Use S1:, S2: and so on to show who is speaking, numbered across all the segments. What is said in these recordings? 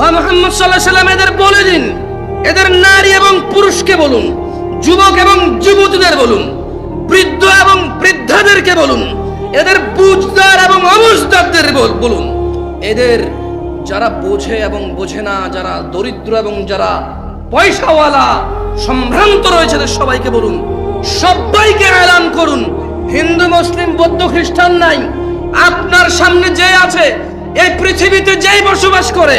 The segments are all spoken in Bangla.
S1: ও মোহাম্মদ সাল্লাহ এদের বলে দিন। এদের নারী এবং পুরুষকে বলুন, যুবক এবং যুবতীদের বলুন, বৃদ্ধ এবং বৃদ্ধাদেরকে বলুন, এদের বুঝদার এবং অবুঝদারদের বলুন। এদের যারা বোঝে এবং বোঝে না, যারা দরিদ্র এবং যারা পয়সাওয়ালা, সম্ভ্রান্ত রয়েছে সবাইকে বলুন, সবাইকে এলান করুন। হিন্দু, মুসলিম, বৌদ্ধ, খ্রিস্টান নাই। আপনার সামনে যে আছে, এই পৃথিবীতে যেই বসবাস করে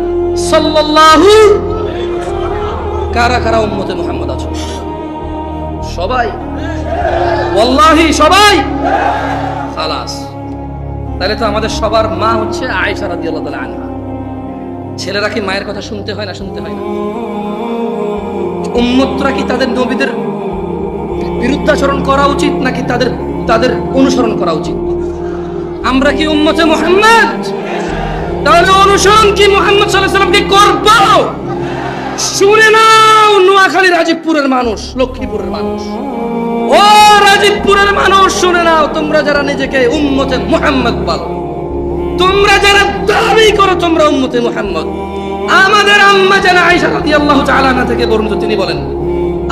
S1: কারা কারা উম্মতে মুহাম্মদ আছো? সবাই। ওয়াল্লাহি, সবাই। খালাস। তাহলে তো আমাদের সবার মা হচ্ছে আয়েশা রাদিয়াল্লাহু তাআলা আনহা। ছেলেরা কি মায়ের কথা শুনতে হয় না শুনতে হয় না? উম্মতরা কি তাদের নবীদের বিরুদ্ধাচরণ করা উচিত নাকি তাদের তাদের অনুসরণ করা উচিত? আমরা কি উম্মতে মুহাম্মদ? তাহলে অনুসরণ কি মুহাম্মদ সাল্লামকে করব? শুনে নাও, নোয়াখালী রাজীবপুরের মানুষ, লক্ষ্মীপুরের মানুষ। ও রাজীবপুরের মানুষ, শুনে নাও, তোমরা যারা নিজেকে উম্মতে মুহাম্মদ বলো, তোমরা যারা দাবি করো, তোমরা উম্মতে মুহাম্মদ। আমাদের আম্মা আনহা থেকে বর্ণিত, তিনি বলেন,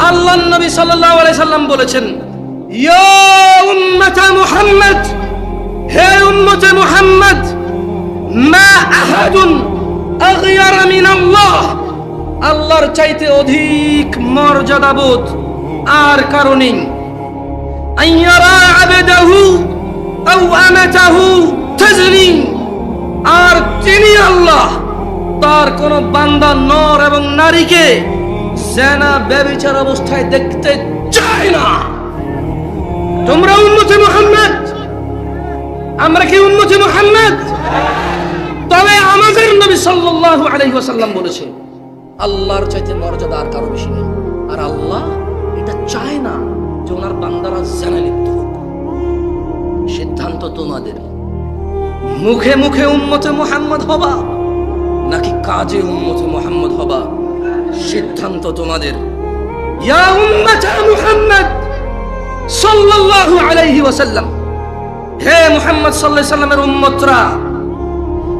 S1: আল্লাহর নবী সাল্লাল্লাহু সাল্লাম বলেছেন, ইয়া আল্লাহর চাইতে অধিক মর্যাদাবোধ আর কারণে আর তিনি আল্লাহ, তার কোন বান্দা, নর এবং নারীকে সেনা ব্যবচার অবস্থায় দেখতে চায় না। তোমরা উন্নতি মোহাম্মদ? আমরা কি উন্নতি মোহাম্মদ? তবে আমাদের নবী সাল্লাল্লাহু আলাইহি বলেছে আল্লাহর চাইতে মর্যাদা আর কারও বেশি নেই। আর আল্লাহ এটা চায় না যে ওনার বান্দারা জেনা লিপ্ত হোক। সিদ্ধান্ত তোমাদের। মুখে মুখে উম্মতে মুহাম্মদ হবা, নাকি কাজে উম্মতে মুহাম্মদ হবা? সিদ্ধান্ত তোমাদের। ইয়া উম্মতা মুহাম্মদ সাল্লাল্লাহু আলাইহি ওয়াসাল্লাম। হে মুহাম্মদ সাল্লাল্লাহু আলাইহি সাল্লামের উম্মতরা,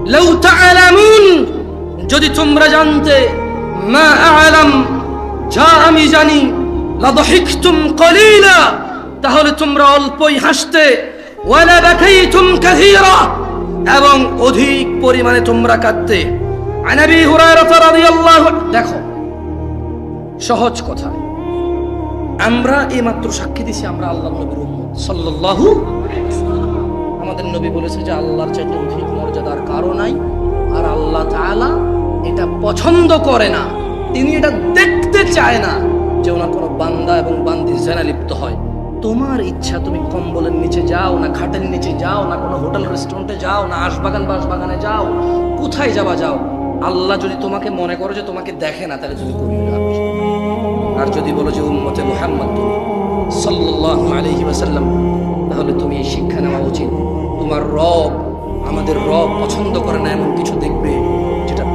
S1: লাউ তাআলামুন, যদি তোমরা জানতে মা আ'লাম, যা আমি জানি লাদহিকতুম কলিলা, তাহলে তোমরা অল্পই হাসতে, ওয়ালা বাকাইতুম এবং অধিক পরিমাণে তোমরা কাঁদতে। আনাবি হুরায়রা রাদিয়াল্লাহু দেখো, সহজ কথা। আমরা এইমাত্র সাক্ষী দিছি আমরা আল্লাহ নবীর উম্মত আমাদের নবী বলেছে যে, আল্লাহর চাইতে অধিক মর্যাদার কারও নাই, আর আল্লাহ তাআলা এটা পছন্দ করে না। তিনি এটা দেখতে চায় না যে ওনার কোনো বান্দা এবং বান্দি জেনা লিপ্ত হয়। তোমার ইচ্ছা তুমি কম্বলের নিচে যাও, না খাটের নিচে যাও, না কোনো হোটেল, রেস্টুরেন্টে যাও, না আশবাগান, বাসবাগানে যাও, কোথায় যাবা যাও? আল্লাহ যদি তোমাকে মনে করো যে তোমাকে দেখে না, তাহলে তুমি না আর যদি বলো যে উম্মতে মুহাম্মদ তুমি আলাইহি ওয়াসাল্লাম, তাহলে তুমি এই শিক্ষা নেওয়া উচিত। তোমার রব আমাদের রব পছন্দ করে না, এমন কিছু দেখবে।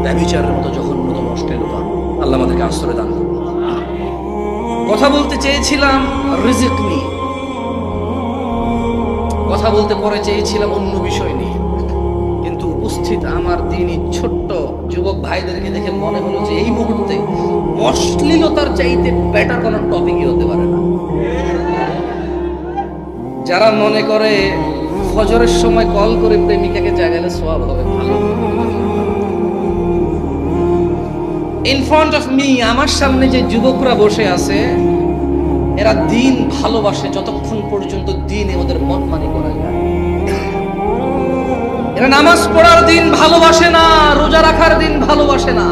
S1: যেটা ব্যভিচারের মতো জঘন্যতম অশ্লীলতা আল্লাহ আমাদেরকে আশ্রয় দান কথা বলতে চেয়েছিলাম, রিজিক নিয়ে। কথা বলতে পরে চেয়েছিলাম অন্য বিষয় নিয়ে। কিন্তু উপস্থিত আমার দিনই ছোট্ট যুবক ভাইদেরকে দেখে মনে হলো যে এই মুহূর্তে অশ্লীলতার চাইতে বেটার কোনো টপিকই হতে পারে না। যারা মনে করে ফজরের সময় কল করে প্রেমিকাকে জাগালে সোয়াব হবে ভালো। ইন ফ্রন্ট অফ মি আমার সামনে যে যুবকরা বসে আছে, এরা দিন ভালোবাসে যতক্ষণ পর্যন্ত দিন ওদের মনমানি করা যায়। এরা নামাজ পড়ার দিন ভালোবাসে না, রোজা রাখার দিন ভালোবাসে না।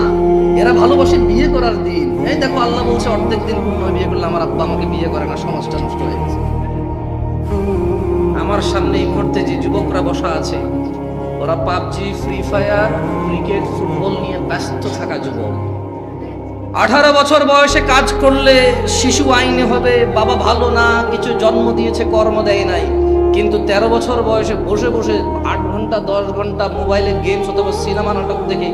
S1: এরা ভালোবাসে বিয়ে করার দিন। এই দেখো, আল্লাহ বলছে, অর্ধেক দিন আমি বিয়ে করলে আমার আব্বা আমাকে বিয়ে করে না, সমাজটা নষ্ট হয়ে গেছে। আমার সামনে এই মুহূর্তে যে যুবকরা বসা আছে, ওরা PUBG, free fire, cricket, football নিয়ে ব্যস্ত থাকা যুবক। আঠারো বছর বয়সে কাজ করলে শিশু আইনে হবে, বাবা ভালো না, কিছু জন্ম দিয়েছে, কর্ম দেয় নাই। কিন্তু তেরো বছর বয়সে বসে বসে আট ঘণ্টা, দশ ঘণ্টা মোবাইলে গেমস অথবা সিনেমা নাটক দেখে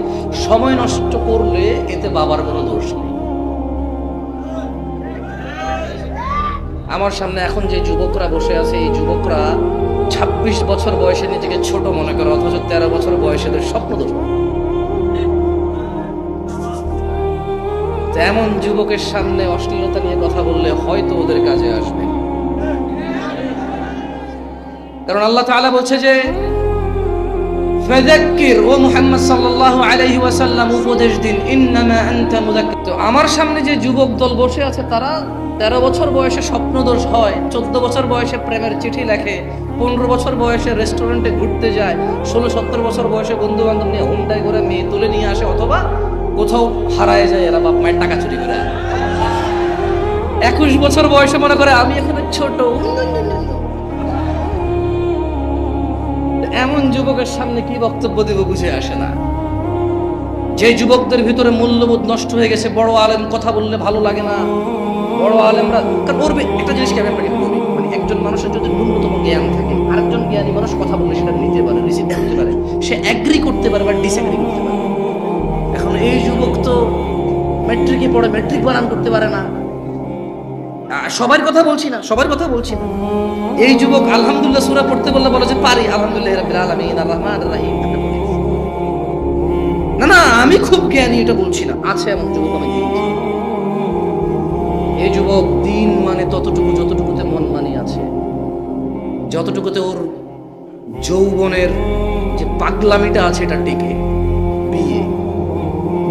S1: সময় নষ্ট করলে এতে বাবার কোনো দোষ নেই। আমার সামনে এখন যে যুবকরা বসে আছে, এই যুবকরা ছাব্বিশ বছর বয়সে নিজেকে ছোট মনে করে, অথচ তেরো বছর বয়সেদের স্বপ্ন দোষ এমন যুবকের সামনে অশ্লীলতা নিয়ে কথা বললে হয়তো ওদের কাজে আসবে। কারণ আল্লাহ তাআলা বলছে যে, ফাযাক্কির ও মুহাম্মদ সাল্লাল্লাহু উপদেশ দিন আমার সামনে যে যুবক দল বসে আছে, তারা তেরো বছর বয়সে স্বপ্নদোষ হয়, চোদ্দ বছর বয়সে প্রেমের চিঠি লেখে, পনেরো বছর বয়সে রেস্টুরেন্টে ঘুরতে যায়, ষোলো সত্তর বছর বয়সে বন্ধু বান্ধব নিয়ে হুন্ডাই করে মেয়ে তুলে নিয়ে আসে, অথবা কোথাও হারায় যায় এরা, বাপ মায়ের টাকা চুরি করে। একুশ বছর বয়সে মনে করে আমি এখানে ছোট। এমন যুবকের সামনে কি বক্তব্য দেব বুঝে আসে না। যে যুবকদের ভিতরে মূল্যবোধ নষ্ট হয়ে গেছে, বড় আলেম কথা বললে ভালো লাগে না। বড় আলেমরা ওর একটা জিনিস কি আপনাকে মানে একজন মানুষের যদি ন্যূনতম জ্ঞান থাকে, আরেকজন জ্ঞানী মানুষ কথা বললে সেটা নিতে পারে রিসিভ করতে পারে। সে অ্যাগ্রি করতে পারে বা ডিসএগ্রি করতে পারে। এই যুবক তো ম্যাট্রিকে পড়ে ম্যাট্রিক বানান করতে পারে না। সবার কথা বলছি না, সবার কথা বলছি না। এই যুবক আলহামদুলিল্লাহ সূরা পড়তে বললে বলো যে, পারি, আলহামদুলিল্লাহ আর রহিম। না না, আমি খুব জ্ঞানী, এটা বলছি না। আছে এমন যুবক আমি এই যুবক দিন মানে ততটুকু, যতটুকুতে মন মানি আছে। যতটুকুতে ওর যৌবনের যে পাগলামিটা আছে, এটা বিয়ে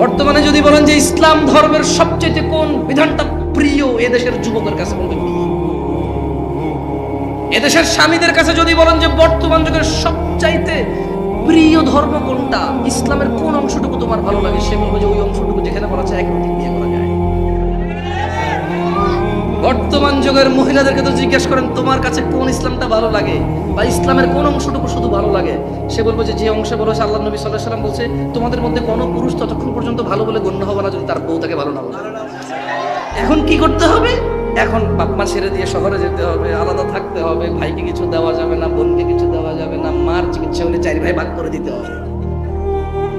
S1: বর্তমানে যদি বলেন যে ইসলাম ধর্মের সবচেয়ে কোন বিধানটা প্রিয় এদেশের যুবকের কাছে বলবেন এদেশের স্বামীদের কাছে যদি বলেন যে বর্তমান যুগের সবচাইতে প্রিয় ধর্ম কোনটা, ইসলামের কোন অংশটুকু তোমার ভালো লাগে, সে বলবে যে ওই অংশটুকু যেখানে বলা যায় এক দিয়ে বর্তমান যুগের মহিলাদেরকে তো জিজ্ঞেস করেন, তোমার কাছে কোন ইসলামটা ভালো লাগে? বা ইসলামের কোন অংশটুকু শুধু ভালো লাগে? সে বলব যে যে অংশে বলেছে আল্লাহ নবী সাল্লাহ সাল্লাম বলছে, তোমাদের মধ্যে কোনো পুরুষ ততক্ষণ পর্যন্ত ভালো বলে গণ্য হবে না যদি তার বউ তাকে ভালো না বলে। এখন কি করতে হবে? এখন বাপ মা ছেড়ে দিয়ে শহরে যেতে হবে, আলাদা থাকতে হবে, ভাইকে কিছু দেওয়া যাবে না, বোনকে কিছু দেওয়া যাবে না, মার চিকিৎসা হলে চারি ভাই ভাগ করে দিতে হবে।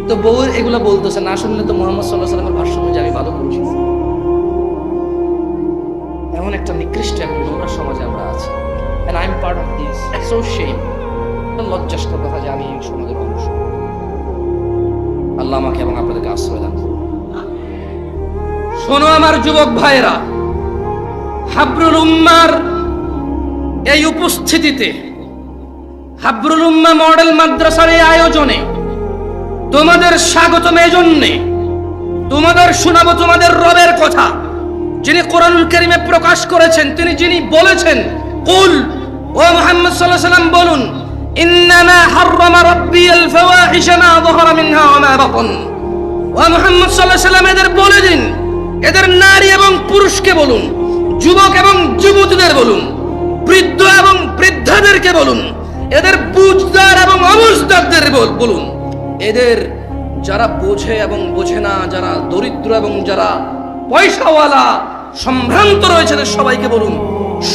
S1: তো বউ এগুলো বলতেছে, না শুনলে তো মোহাম্মদ সাল্লাহ সাল্লামের ভাষ্য অনুযায়ী ভালো করছি এমন একটা নিকৃষ্ট এখন নোংরা সমাজে আমরা আছি। And I'm part of this. So shame. এটা লজ্জাস্কর কথা যে আমি এই সমাজের অংশ আল্লাহ আমাকে এবং আপনাদেরকে আশ্রয় দান শোনো আমার যুবক ভাইরা হাবরুল উম্মার এই উপস্থিতিতে, হাবরুল উম্মা মডেল মাদ্রাসার এই আয়োজনে তোমাদের স্বাগতম এজন্যে, তোমাদের শোনাবো তোমাদের রবের কথা। যিনি কোরআনুল কারীমে প্রকাশ করেছেন, তিনি যিনি বলেছেন, কুল, ও মুহাম্মদ আলাইহি সাল্লাম বলুন, ইন্নামা হাররামা রাব্বিয়াল ফাওয়াহিশা মা যাহারা মিনহা ওয়া মা বাতন। ও মুহাম্মদ সাল্লাল্লাহু আলাইহি সাল্লাম এদের বলে দিন, এদের নারী এবং পুরুষকে বলুন, যুবক এবং যুবতীদের বলুন, বৃদ্ধ এবং বৃদ্ধাদেরকে বলুন, এদের বুঝদার এবং অবুঝদারদের বল- বলুন। এদের যারা বোঝে এবং বোঝে না, যারা দরিদ্র এবং যারা পয়সাওয়ালা সম্ভ্রান্ত রয়েছে এদের সবাইকে বলুন।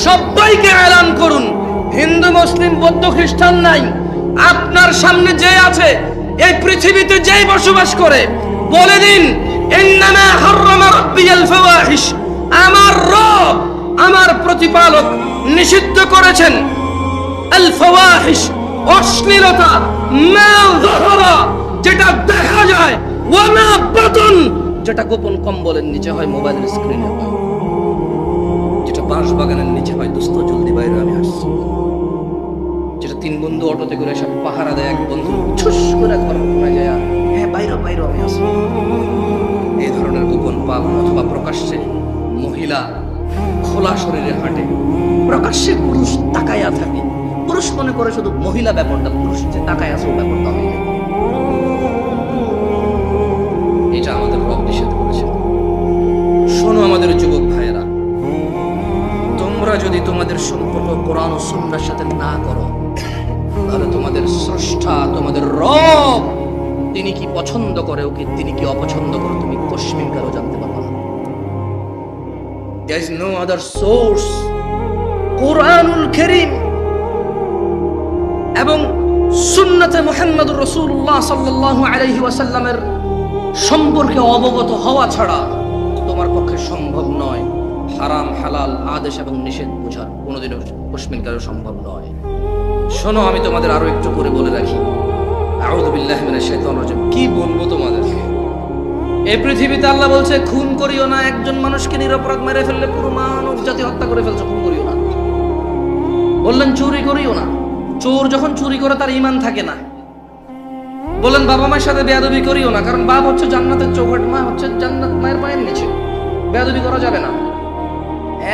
S1: সবাইকে এলান করুন। হিন্দু, মুসলিম, বৌদ্ধ, খ্রিস্টান নাই। আপনার সামনে যে আছে, এই পৃথিবীতে যেই বসবাস করে, বলে দিন আমার রব, আমার প্রতিপালক নিষিদ্ধ করেছেন। অশ্লীলতা যেটা দেখা যায় যেটা গোপন কম্বলের নিচে হয় মোবাইলের স্ক্রিনে। যেটা বাঁশ বাগানের নিচে হয়, দোস্ত, জলদি বাইরে, আমি আসছি। যেটা তিন বন্ধু অটোতে করে সব পাহারা দেয় এক বন্ধু, ছুস করে ঘর কোনায় যায় হ্যাঁ বাইরে বাইরে, আমি আসি এই ধরনের গোপন পাপ অথবা প্রকাশ্যে মহিলা খোলা শরীরে হাঁটে। প্রকাশ্যে পুরুষ তাকায়া থাকে। পুরুষ মনে করে শুধু মহিলা ব্যাপারটা, পুরুষ যে তাকায় আছে ব্যাপারটা হয়ে যায়। আমাদের যুবক ভাইয়েরা, তোমরা যদি তোমাদের সম্পর্ক কোরআন ও সাথে না করো, তাহলে তোমাদের স্রষ্টা, তোমাদের রব, তিনি কি পছন্দ করে ওকে, তিনি কি অপছন্দ করে তুমি কশ্মিন কারও জানতে পারবে না is no other source. কোরআনুল এবং সুন্নতে ওয়াসাল্লামের সম্পর্কে অবগত হওয়া ছাড়া পক্ষে সম্ভব নয়। হারাম, হালাল, আদেশ এবং নিষেধ বোঝা কোনোদিনও কশ্মিন কারও সম্ভব নয়। শোনো, আমি তোমাদের আরও একটু করে বলে রাখি। কি বলব তোমাদেরকে এই পৃথিবীতে আল্লাহ বলছে, খুন করিও না, একজন মানুষকে নিরপরাধ মেরে ফেললে পুরো মানব জাতি হত্যা করে ফেলছে, খুন করিও না। বললেন, চুরি করিও না। চোর যখন চুরি করে, তার ইমান থাকে না। বললেন, বাবা মায়ের সাথে বেয়াদবি করিও না, কারণ বাপ হচ্ছে জান্নাতের চৌকাট মা হচ্ছে জান্নাত মায়ের পায়ের নিচে। বেয়াদবি করা যাবে না।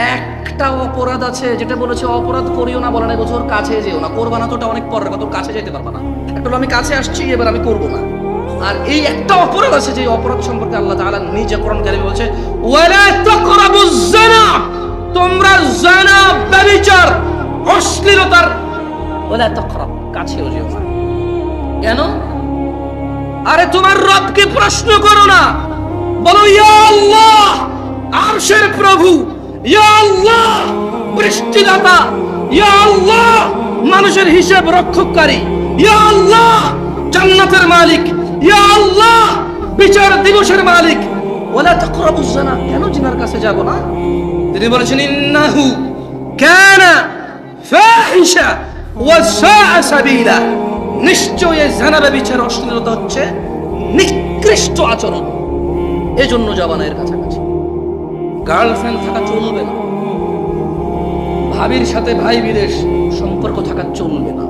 S1: একটা অপরাধ আছে, যেটা বলেছে, অপরাধ করিও না বলে না বছর কাছে যেও না। করবা না তো ওটা অনেক পরের কথা কাছে যেতে পারবা না। একটা আমি কাছে আসছি, এবার আমি করব না। আর এই একটা অপরাধ আছে, যে অপরাধ সম্পর্কে আল্লাহ তাআলা নিজে কোরআন কারিমে বলছে তোমরা জানা ব্যভিচার, অশ্লীলতার ওয়ালা তাকরাব, কাছেও যেও না। কেন? আরে তোমার রবকে প্রশ্ন করো না। বলো, ইয়া আল্লাহ আরশের প্রভু, ইয়া আল্লাহ, বৃষ্টিদাতা, ইয়া আল্লাহ, মানুষের হিসাব রক্ষককারী, ইয়া আল্লাহ, জান্নাতের মালিক, ইয়া আল্লাহ, বিচার দিবসের মালিক। ওয়ালা তাকরাবুজ জানা, কেন জিনার কাছে যাব না? তিনি বলেছেন, ইন্নাহু কানা ফাহিশা ওয়া সাআ সাবিলা। নিশ্চয় জানাবে বিচার অশ্লীলতা হচ্ছে নিকৃষ্ট আচরণ। এজন্য এর কাছাকাছি গার্লফ্রেন্ড থাকা চলবে না। ভাবির সাথে ভাই বিদেশ সম্পর্ক থাকা চলবে না।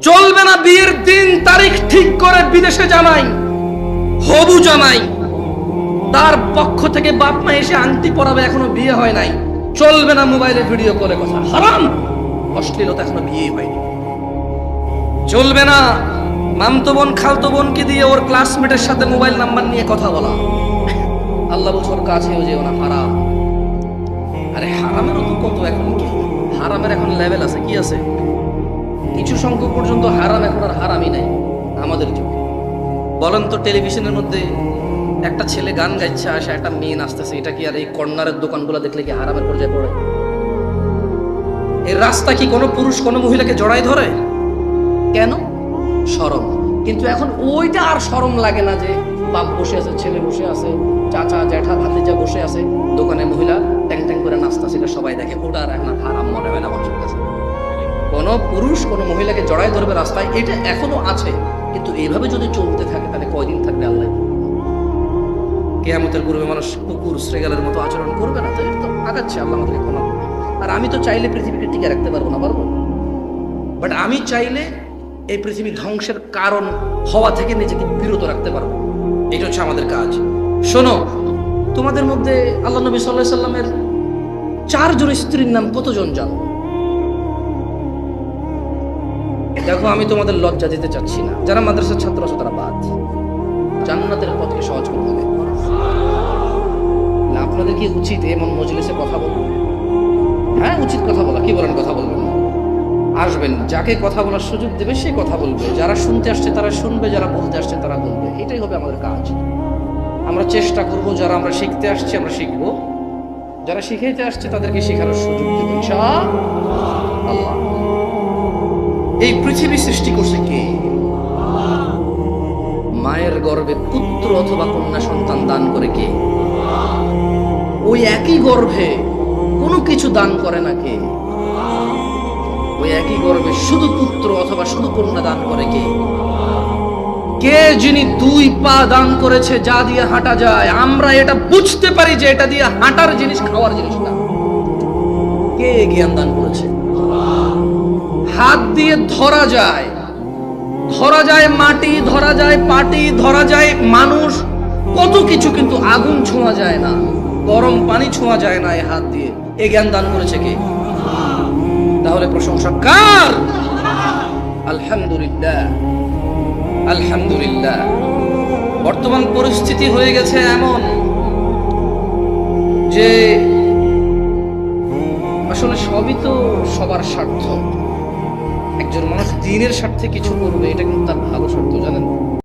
S1: চলবে না বিয়ের দিন তারিখ ঠিক করে বিদেশে জামাই, হবু জামাই। তার পক্ষ থেকে বাপ মা এসে আংটি পরাবে, এখনও বিয়ে হয় নাই। চলবে না মোবাইলে ভিডিও করে কথা। হারাম! অশ্লীলতা এখনও বিয়ে হয়নি। চলবে না। মামতো বোন, খালতো বোনকে দিয়ে ওর ক্লাসমেটের সাথে মোবাইল নাম্বার নিয়ে কথা বলা। আল্লাহ বলছে ওর কাছেও যেও না, হারাম। আরে হারামেরও তো কত এখন কি? হারামের এখন লেভেল আছে, কি আছে? কিছু সংখ্যক পর্যন্ত হারাম এখন আর হারামই নাই আমাদের যুগে। বলেন তো, টেলিভিশনের মধ্যে একটা ছেলে গান গাইছে, আসে একটা মেয়ে নাচতেছে, এটা কি আর এই কর্নারের দোকানগুলো দেখলে কি হারামের পর্যায়ে পড়ে? এর রাস্তা কি কোনো পুরুষ, কোনো মহিলাকে জড়াই ধরে? কেন? সরম কিন্তু এখন ওইটা আর সরম লাগে না যে বাপ বসে আছে, ছেলে বসে আছে, চাচা, জ্যাঠা, ভাতিজা বসে আছে। দোকানে মহিলা ট্যাং ট্যাং করে নাস্তা সেটা সবাই দেখে ওটা আর এখন হারাম মনে হয় না মানুষের কাছে। কোনো পুরুষ, কোনো মহিলাকে জড়াই ধরবে রাস্তায়, এটা এখনও আছে। কিন্তু এইভাবে যদি চলতে থাকে, তাহলে কয়দিন থাকবে আল্লাহ? কেয়ামতের পূর্বে মানুষ কুকুর, শ্রেগালের মতো আচরণ করবে না তো তো আগাচ্ছে আল্লাহ ক্ষমা করবে। আর আমি তো চাইলে পৃথিবীকে টিকে রাখতে পারব না, পারব? বাট আমি চাইলে এই পৃথিবী ধ্বংসের কারণ হওয়া থেকে নিজেকে বিরত রাখতে পারব। এটা হচ্ছে আমাদের কাজ। শোনো তোমাদের মধ্যে আল্লাহ নবী সাল্লাহ সাল্লামের চারজন স্ত্রীর নাম কতজন জানো? দেখো আমি তোমাদের লজ্জা দিতে চাচ্ছি না। যারা মাদ্রাসার ছাত্র আছে তারা বাদ। জান্নাতের পথকে সহজ করতে হবে। না, আপনাদের কি উচিত এমন মজলিসে কথা বলব হ্যাঁ উচিত কথা বলা। কি বলেন কথা বলবেন? আসবেন, যাকে কথা বলার সুযোগ দেবে, সে কথা বলবে। যারা শুনতে আসছে, তারা শুনবে, যারা বলতে আসছে, তারা বলবে। এটাই হবে আমাদের কাজ। আমরা চেষ্টা করব, যারা আমরা শিখতে আসছি, আমরা শিখব। যারা শিখাইতে আসছে, তাদেরকে শেখানোর সুযোগ দেবো এই পৃথিবী সৃষ্টি করছে কে? মায়ের গর্ভে পুত্র অথবা কন্যা সন্তান দান করে কে? ওই একই গর্ভে কোনো কিছু দান করে না কে? ওই একই গর্ভে শুধু পুত্র অথবা শুধু কন্যা দান করে কে? কে যিনি দুই পা দান করেছে যা দিয়ে হাঁটা যায়? আমরা এটা বুঝতে পারি যে এটা দিয়ে হাঁটার জিনিস, খাওয়ার জিনিস না। কে জ্ঞান দান করেছে? হাত দিয়ে ধরা যায়। ধরা যায় মাটি, ধরা যায় পাটি, ধরা যায় মানুষ। কত কিছু কিন্তু আগুন ছোঁয়া যায় না। গরম পানি ছোঁয়া যায় না এই হাত দিয়ে। এ জ্ঞান দান করেছে কে? তাহলে প্রশংসা কার আলহামদুলিল্লাহ। আলহামদুলিল্লাহ। বর্তমান পরিস্থিতি হয়ে গেছে এমন যে আসলে সবই তো সবার স্বার্থ। একজন মানুষ দিনের স্বার্থে কিছু করবে, এটা কিন্তু তার ভালো স্বার্থ, জানেন?